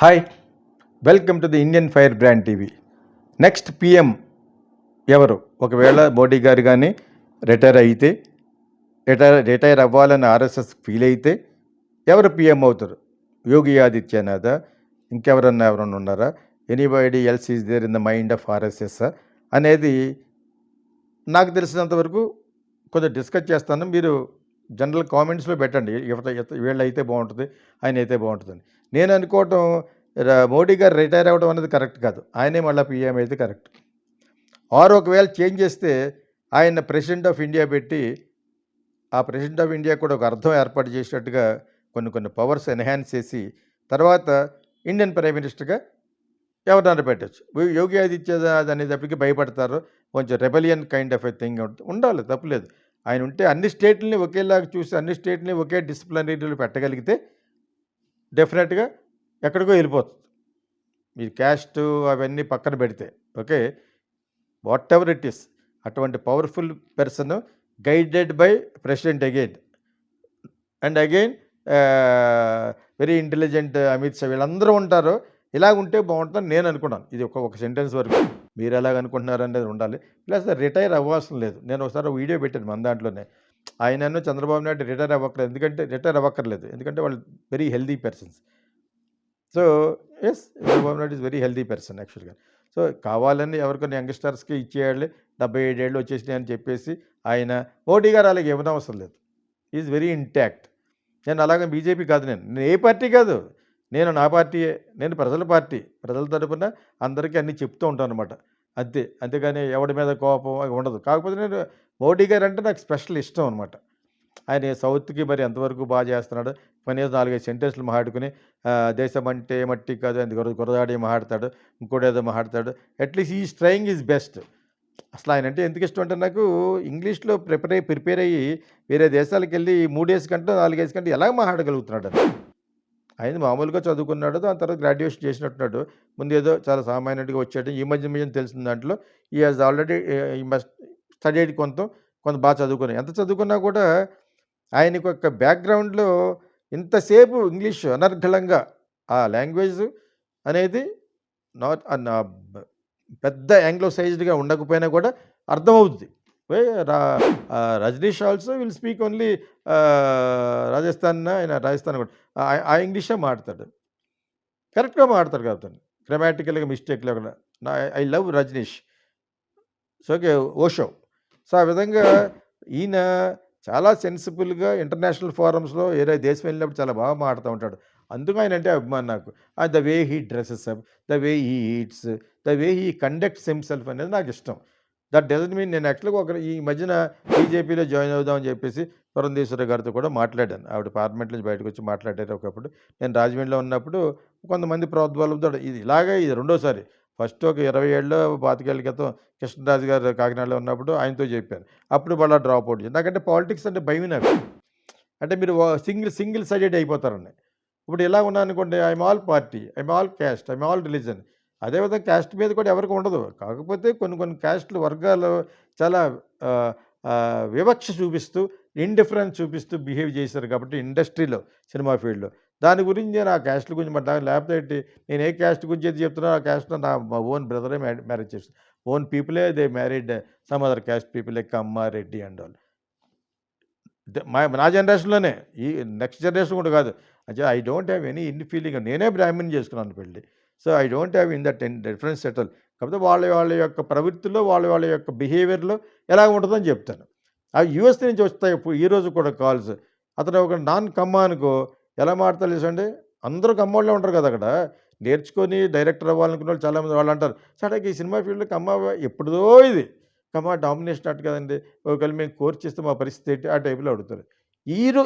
Hi welcome to the Indian fire brand TV next PM ఎవరు? ఒకవేళ మోడీ గారు కానీ retire అయితే రిటైర్ రిటైర్ అవ్వాలని ఆర్ఎస్ఎస్ ఫీల్ అయితే ఎవరు పిఎం అవుతారు? యోగి ఆదిత్యనాథ? ఇంకెవరన్నా ఎవరన్నా ఉన్నారా? Anybody else is there in the mind of RSS అనేది నాకు తెలిసినంత వరకు కొంచెం డిస్కస్ చేస్తాను. మీరు జనరల్ కామెంట్స్లో పెట్టండి. ఇవత వీళ్ళు అయితే బాగుంటుంది ఆయన అయితే బాగుంటుందని. నేను అనుకోవటం మోడీ గారు రిటైర్ అవ్వడం అనేది కరెక్ట్ కాదు. ఆయనే మళ్ళీ పీఎం అయితే కరెక్ట్. ఆర్ ఒకవేళ చేంజ్ చేస్తే ఆయన ప్రెసిడెంట్ ఆఫ్ ఇండియా పెట్టి ఆ ప్రెసిడెంట్ ఆఫ్ ఇండియా కూడా ఒక అర్థం ఏర్పాటు చేసినట్టుగా కొన్ని కొన్ని పవర్స్ ఎన్హాన్స్ చేసి తర్వాత ఇండియన్ ప్రైమ్ మినిస్టర్గా ఎవరన్నా పెట్టచ్చు. యోగి ఆదిత్యనాథ్ అనేటప్పటికి భయపడతారు. కొంచెం rebellion kind of a thing ఉండాలి తప్పులేదు. ఆయన ఉంటే అన్ని స్టేట్లని ఒకేలాగా చూసి అన్ని స్టేట్ని ఒకే డిసిప్లినరీలో పెట్టగలిగితే డెఫినెట్గా ఎక్కడికో వెళ్ళిపోతుంది. మీరు క్యాస్ట్ అవన్నీ పక్కన పెడితే okay? Whatever it is అటువంటి powerful person guided by president again. And again very intelligent Amit Shah వీళ్ళందరూ ఉంటారు. ఇలా ఉంటే బాగుంటుందని నేను అనుకున్నాను. ఇది ఒక ఒక సెంటెన్స్ వరకు. మీరు ఎలాగ అనుకుంటున్నారు అనేది ఉండాలి. ప్లస్ రిటైర్ అవ్వాల్సిన లేదు. నేను ఒకసారి వీడియో పెట్టాను మన దాంట్లోనే. ఆయనను చంద్రబాబు నాయుడు రిటైర్ అవ్వక్కర్లేదు. ఎందుకంటే రిటైర్ అవ్వక్కర్లేదు. ఎందుకంటే వాళ్ళు very healthy persons. So yes Chandrababu Naidu is very healthy person యాక్చువల్గా సో కావాలని ఎవరికైనా యంగ్స్టర్స్కి ఇచ్చేయాలి. డెబ్బై ఏడేళ్ళు వచ్చేసినాయి అని చెప్పేసి ఆయన మోడీ గారు అలాగే ఇవ్వడం అవసరం లేదు ఈజ్ వెరీ ఇంటాక్ట్ నేను అలాగే బీజేపీ కాదు నేను. నేను ఏ పార్టీ కాదు. నేను నా పార్టీయే నేను ప్రజల పార్టీ ప్రజల తరపున అందరికీ అన్నీ చెప్తూ ఉంటాను అనమాట అంతే అంతేగాని ఎవడి మీద కోపం అవి ఉండదు. కాకపోతే నేను మోడీ గారు అంటే నాకు స్పెషల్ ఇష్టం అనమాట ఆయన సౌత్కి మరి ఎంతవరకు బాగా చేస్తున్నాడు? కనీసం నాలుగైదు సెంటెన్స్లు మాట్లాడుకుని దేశం అంటే మట్టి కాదు అని గుర గురదాడి మాట్లాడతాడు ఇంకోటి ఏదో మాట్లాడతాడు అట్లీస్ట్ ఈ స్ట్రయింగ్ ఈజ్ బెస్ట్. అసలు ఆయన అంటే ఎందుకు ఇష్టం అంటే నాకు ఇంగ్లీష్లో ప్రిపేర్ అయ్యి ప్రిపేర్ అయ్యి వేరే దేశాలకు వెళ్ళి మూడేసి కంటే నాలుగేసి కంటే ఎలా మాట్లాడగలుగుతున్నాడు ఆయన మామూలుగా చదువుకున్నాడు. దాని తర్వాత గ్రాడ్యుయేషన్ చేసినట్టున్నాడు. ముందు ఏదో చాలా సామాన్యుడిగా వచ్చాడు. ఈ మధ్య మధ్య తెలిసిన దాంట్లో ఈ హాజ్ ఆల్రెడీ ఈ మస్ట్ స్టడీడ్ కొంత కొంత బాగా చదువుకున్నాడు ఎంత చదువుకున్నా కూడా ఆయనకు యొక్క బ్యాక్గ్రౌండ్లో ఇంతసేపు ఇంగ్లీష్ అనర్గళంగా ఆ లాంగ్వేజ్ అనేది నాట్ పెద్ద యాంగ్లో సైజ్డ్గా ఉండకపోయినా కూడా అర్థమవుద్ది. రా Rajneesh also will speak only Rajasthan ఆయన రాజస్థాన్ కూడా. ఆ- ఇంగ్లీషే మాట్లాడు కరెక్ట్గా మాడతాడు కాబట్టి గ్రామాటికల్గా మిస్టేక్ లేకుండా. నా I love Rajneesh. So okay Osho so ఆ విధంగా ఈయన చాలా సెన్సిబుల్గా ఇంటర్నేషనల్ ఫోరమ్స్లో ఏదో దేశం వెళ్ళినప్పుడు చాలా బాగా మాడుతూ ఉంటాడు. అందుకు ఆయన అంటే అభిమానం నాకు. The way he dresses up the way he eats the way he conducts himself అనేది నాకు ఇష్టం. దట్ డజన్ మీన్ నేను యాక్చువల్గా ఒక ఈ మధ్యన బీజేపీలో జాయిన్ అవుదామని చెప్పేసి పురంధేశ్వరి గారితో కూడా మాట్లాడాను. ఆవిడ పార్లమెంట్ నుంచి బయటకు వచ్చి మాట్లాడారు ఒకప్పుడు. నేను రాజమండ్రిలో ఉన్నప్పుడు కొంతమంది ప్రోద్బలంతో ఇది ఇలాగే ఇది రెండోసారి. ఫస్ట్ ఒక ఇరవై ఏళ్ళలో పాతికేళ్ళ క్రితం కృష్ణరాజు గారు కాకినాడలో ఉన్నప్పుడు ఆయనతో చెప్పాను. అప్పుడు వాళ్ళ డ్రాప్ అవుట్ చేశాను. నాకంటే పాలిటిక్స్ అంటే భయం నాకు. అంటే మీరు సింగిల్ సింగిల్ సైడెడ్ అయిపోతారండి ఇప్పుడు ఇలా ఉన్నాను అనుకోండి I'm all party I'm all caste I'm all religion అదేవిధంగా క్యాస్ట్ మీద కూడా ఎవరికి ఉండదు. కాకపోతే కొన్ని కొన్ని క్యాస్ట్లు వర్గాలు చాలా వివక్ష చూపిస్తూ ఇండిఫరెన్స్ చూపిస్తూ బిహేవ్ చేశారు కాబట్టి ఇండస్ట్రీలో సినిమా ఫీల్డ్లో. దాని గురించి నేను ఆ క్యాస్ట్ల గురించి మాట లేకపోతే నేను ఏ క్యాస్ట్ గురించి అయితే చెప్తున్నా ఆ క్యాస్ట్లో నా మా ఓన్ బ్రదరే మ్యారేజ్ చేస్తాను own పీపులే they married some other caste people like Reddy and all. మా నా జనరేషన్లోనే. ఈ నెక్స్ట్ జనరేషన్ కూడా కాదు. అంటే I don't have any in feeling. నేనే బ్రాహ్మణ్ చేసుకున్నాను పెళ్ళి. So I don't have in that difference settle కాకపోతే వాళ్ళ వాళ్ళ యొక్క ప్రవృత్తిలో వాళ్ళ వాళ్ళ యొక్క బిహేవియర్లో ఎలా ఉంటుందని చెప్తాను. అవి యూఎస్ నుంచి వస్తాయి ఈ రోజు కూడా కాల్స్. అతను ఒక నాన్ కమ్మ అనుకో ఎలా మాడతారు తెలుసండి? అందరూ కమ్మోళ్ళే ఉంటారు కదా అక్కడ. నేర్చుకొని డైరెక్టర్ అవ్వాలనుకున్న వాళ్ళు చాలామంది వాళ్ళు అంటారు. సడక్ ఈ సినిమా ఫీల్డ్లో కమ్మ ఎప్పుడుదో ఇది. కమ్మ డామినేషన్ అట్టు కదండి. ఒకవేళ మేము కోర్స్ చేస్తే మా పరిస్థితి ఏంటి? ఆ టైప్లో అడుగుతారు. ఈరో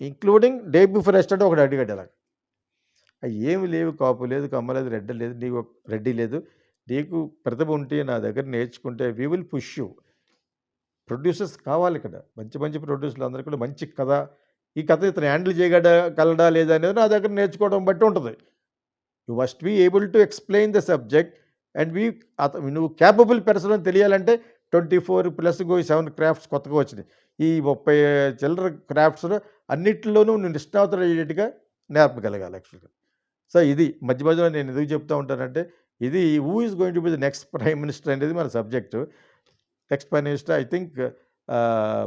ఇంక్లూడింగ్ డే బిఫోర్ ఎస్టర్డే ఒకటి అడిగాడు అలా ఏమి లేవు కాపు లేదు కమ్మ లేదు రెడ్డ లేదు నీకు రెడ్డి లేదు. నీకు ప్రతిభ ఉంటే నా దగ్గర నేర్చుకుంటే we will push you producers కావాలి ఇక్కడ. మంచి మంచి ప్రొడ్యూసర్లు అందరూ కూడా మంచి కథ. ఈ కథ ఇతను హ్యాండిల్ చేయగడ కలడా లేదా అనేది నా దగ్గర నేర్చుకోవడం బట్టి ఉంటుంది. You must be able to explain the subject and we అత నువ్వు క్యాపబుల్ పర్సన్ అని తెలియాలంటే twenty four plus go seven crafts కొత్తగా వచ్చినాయి. ఈ ముప్పై చిల్లర క్రాఫ్ట్స్లో అన్నిటిలోనూ నువ్వు నిష్ణాతులు అయ్యేట్టుగా నేర్పగలగాలి యాక్చువల్గా సో ఇది మధ్య మధ్యలో నేను ఎందుకు చెప్తా ఉంటానంటే ఇది who is going to be the next prime minister అనేది మన subject next prime minister I think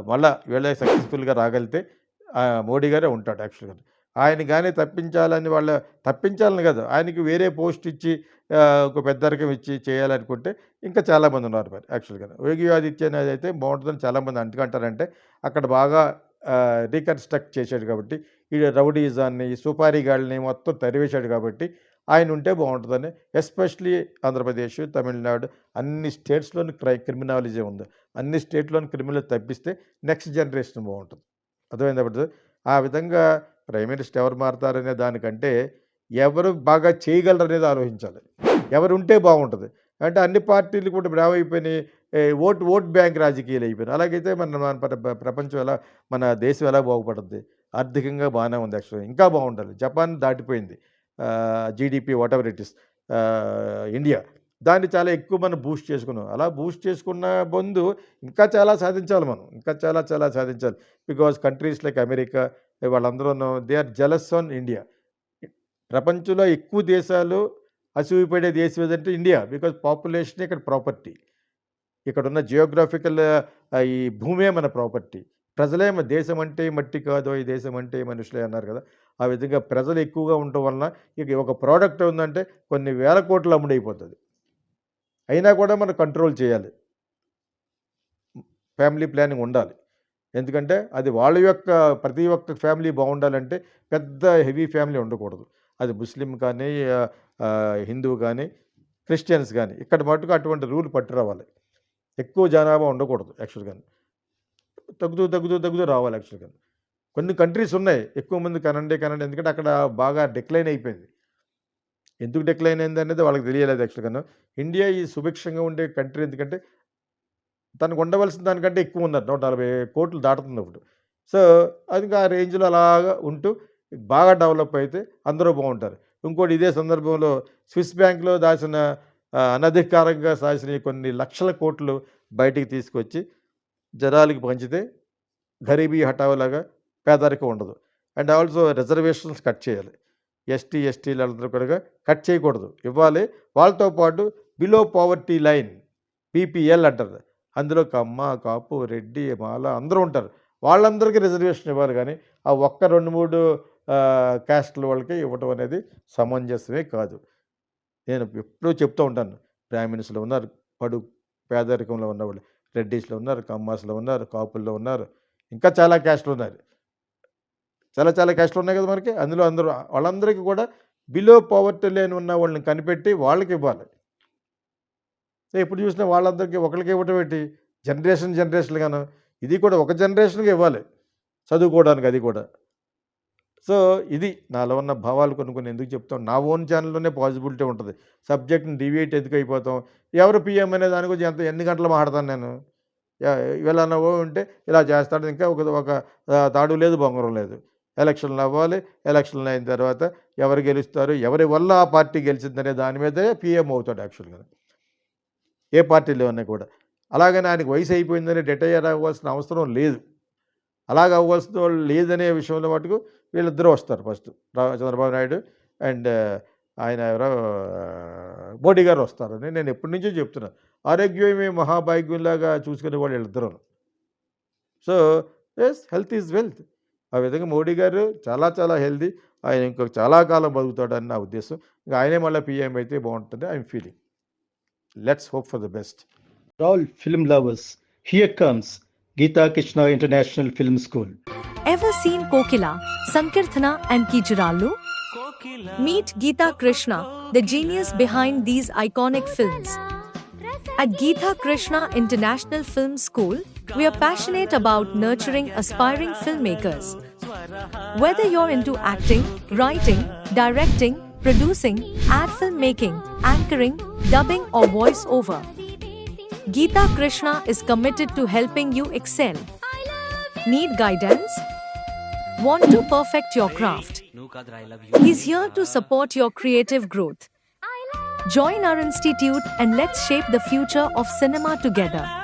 మళ్ళా వీళ్ళ సక్సెస్ఫుల్గా రాగలిగితే ఆ, మోడీ గారే ఉంటాడు యాక్చువల్గా ఆయన కానీ తప్పించాలని వాళ్ళ తప్పించాలని కాదు ఆయనకి వేరే పోస్ట్ ఇచ్చి ఒక ఒక పెద్దరికం ఇచ్చి చేయాలనుకుంటే ఇంకా చాలామంది ఉన్నారు మరి యాక్చువల్గా యోగి ఆదిత్యనాథ్ అయితే బాగుంటుందని చాలామంది అంటుకుంటారంటే అక్కడ బాగా రీకన్స్ట్రక్ట్ చేశాడు కాబట్టి ఈ రౌడీజాన్ని సుపారీగాళ్ళని మొత్తం తరివేశాడు కాబట్టి ఆయన ఉంటే బాగుంటుందని ఎస్పెషలీ ఆంధ్రప్రదేశ్ తమిళనాడు అన్ని స్టేట్స్లోని క్రై క్రిమినాలజీ ఉంది. అన్ని స్టేట్లోని క్రిమినల్ తప్పిస్తే నెక్స్ట్ జనరేషన్ బాగుంటుంది. అర్థమైంది ఆ విధంగా ప్రైమ్ మినిస్టర్ ఎవరు మారుతారనే దానికంటే ఎవరు బాగా చేయగలరు అనేది ఆలోచించాలి. ఎవరు ఉంటే బాగుంటుంది. అంటే అన్ని పార్టీలు కూడా ఇప్పుడు అయిపోయినాయి. ఓట్ ఓట్ బ్యాంక్ రాజకీయాలు అయిపోయినాయి. అలాగైతే మన మన ప్రపంచం ఎలా మన దేశం ఎలా బాగుపడుతుంది ఆర్థికంగా బాగానే ఉంది యాక్చువల్గా ఇంకా బాగుండాలి. జపాన్ దాటిపోయింది. GDP whatever it is India దాన్ని చాలా ఎక్కువ మనం బూస్ట్ చేసుకున్నాం. అలా బూస్ట్ చేసుకున్న బంధు ఇంకా చాలా సాధించాలి మనం. ఇంకా చాలా చాలా సాధించాలి. బికాజ్ కంట్రీస్ లైక్ అమెరికా వాళ్ళందరూ they are jealous on India ప్రపంచంలో ఎక్కువ దేశాలు అసూయపడే దేశం ఏదంటే ఇండియా బికాజ్ పాపులేషన్ ఇక్కడ ప్రాపర్టీ ఇక్కడ ఉన్న జియోగ్రాఫికల్ ఈ భూమే మన ప్రాపర్టీ. ప్రజలే మన దేశం అంటే మట్టి కాదు ఈ దేశం అంటే మనుషులే అన్నారు కదా. ఆ విధంగా ప్రజలు ఎక్కువగా ఉండటం వలన ఇక ఒక ప్రోడక్ట్ ఉందంటే కొన్ని వేల కోట్లు అమ్ముడైపోతుంది. అయినా కూడా మనం కంట్రోల్ చేయాలి. ఫ్యామిలీ ప్లానింగ్ ఉండాలి. ఎందుకంటే అది వాళ్ళ యొక్క ప్రతి ఒక్క ఫ్యామిలీ బాగుండాలంటే పెద్ద హెవీ ఫ్యామిలీ ఉండకూడదు. అది ముస్లిం కానీ హిందూ కానీ క్రిస్టియన్స్ కానీ ఇక్కడ మటుకు అటువంటి రూల్ పట్టు రావాలి ఎక్కువ జనాభా ఉండకూడదు యాక్చువల్గా. తగ్గుతూ తగ్గుతూ తగ్గుతూ రావాలి యాక్చువల్గా. కొన్ని కంట్రీస్ ఉన్నాయి ఎక్కువ మంది కనండి కనండి ఎందుకంటే అక్కడ బాగా డిక్లైన్ అయిపోయింది. ఎందుకు డిక్లైన్ అయింది అనేది వాళ్ళకి తెలియలేదు యాక్చువల్గా. ఇండియా ఈ సుభిక్షంగా ఉండే కంట్రీ ఎందుకంటే తనకు ఉండవలసిన దానికంటే ఎక్కువ ఉన్నారు. నూట నలభై కోట్లు దాటుతుంది ఇప్పుడు సో అది ఇంకా ఆ రేంజ్లో అలాగా ఉంటూ బాగా డెవలప్ అయితే అందరూ బాగుంటారు. ఇంకోటి ఇదే సందర్భంలో స్విస్ బ్యాంక్లో దాచిన అనధికారంగా దాచిన కొన్ని లక్షల కోట్లు బయటికి తీసుకొచ్చి జనాలకి పంచితే గరీబీ హఠావులాగా పేదరికం ఉండదు. అండ్ ఆల్సో రిజర్వేషన్స్ కట్ చేయాలి. ఎస్టీ ఎస్టీలందరూ కూడా కట్ చేయకూడదు. ఇవ్వాలి. వాళ్ళతో పాటు బిలో పావర్టీ లైన్ పీపీఎల్ అంటారు. అందులో కమ్మ కాపు రెడ్డి మాల అందరూ ఉంటారు. వాళ్ళందరికీ రిజర్వేషన్ ఇవ్వాలి కానీ ఆ ఒక్క రెండు మూడు క్యాస్ట్ల వాళ్ళకి ఇవ్వటం అనేది సమంజసమే కాదు. నేను ఎప్పుడూ చెప్తూ ఉంటాను. బ్రాహ్మిన్స్లో ఉన్నారు పడు పేదరికంలో ఉన్నవాళ్ళు రెడ్డిస్లో ఉన్నారు కమ్మాస్లో ఉన్నారు కాపుల్లో ఉన్నారు ఇంకా చాలా క్యాస్ట్లు ఉన్నారు. చాలా చాలా క్యాస్ట్లు ఉన్నాయి కదా మనకి. అందులో అందరూ వాళ్ళందరికీ కూడా బిలో పవర్టీ లేని ఉన్న వాళ్ళని కనిపెట్టి వాళ్ళకి ఇవ్వాలి. ఎప్పుడు చూసినా వాళ్ళందరికీ ఒకరికి ఇవ్వటం ఏంటి? జనరేషన్ జనరేషన్గాను ఇది కూడా ఒక జనరేషన్కి ఇవ్వాలి. చదువుకోవడానికి అది కూడా. సో ఇది నాలో ఉన్న భావాలు కొన్ని కొన్ని ఎందుకు చెప్తాం? నా ఓన్ ఛానల్లోనే పాజిబిలిటీ ఉంటుంది. సబ్జెక్ట్ని డివియేట్ ఎందుకు అయిపోతాం? ఎవరు పిఎం అనే దాని గురించి ఎంత ఎన్ని గంటలు మాట్లాడతాను నేను? ఇలా నవ్వు ఉంటే ఇలా చేస్తాడు. ఇంకా ఒక ఒక తాడు లేదు బొంగరం లేదు. ఎలక్షన్లు అవ్వాలి ఎలక్షన్లు అయిన తర్వాత ఎవరు గెలుస్తారు ఎవరి వల్ల ఆ పార్టీ గెలిచిందనే దాని మీదే పిఎం అవుతాడు యాక్చువల్గా. ఏ పార్టీలో ఉన్నా కూడా. అలాగని ఆయనకు వయసు అయిపోయిందని రిటైర్ అవ్వాల్సిన అవసరం లేదు. అలాగ అవ్వాల్సిన వాళ్ళు లేదనే విషయంలో మటుకు వీళ్ళిద్దరూ వస్తారు ఫస్ట్. చంద్రబాబు నాయుడు అండ్ ఆయన ఎవరో మోడీ గారు వస్తారని నేను ఎప్పటి నుంచో చెప్తున్నాను ఆరోగ్యమే మహాభాగ్యంలాగా చూసుకునే వాళ్ళు వీళ్ళిద్దరూ. So yes health is wealth ఆ విధంగా మోడీ గారు చాలా చాలా హెల్దీ ఆయన ఇంకొక చాలా కాలం బతుకుతాడని నా ఉద్దేశం. ఇంకా ఆయనే మళ్ళీ పీఎం అయితే బాగుంటుంది. I'm feeling let's hope for the best all film lovers here comes Geeta Krishna International Film School. Ever seen Kokila, Sankirthana, and Kichirallu? Meet Geeta Krishna, the genius behind these iconic films. At Geeta Krishna International Film School, we are passionate about nurturing aspiring filmmakers. Whether you're into acting, writing, directing, producing, ad filmmaking, anchoring, dubbing, or voiceover, Geeta Krishna is committed to helping you excel. Need guidance? Want to perfect your craft? He's here to support your creative growth. Join our institute and let's shape the future of cinema together.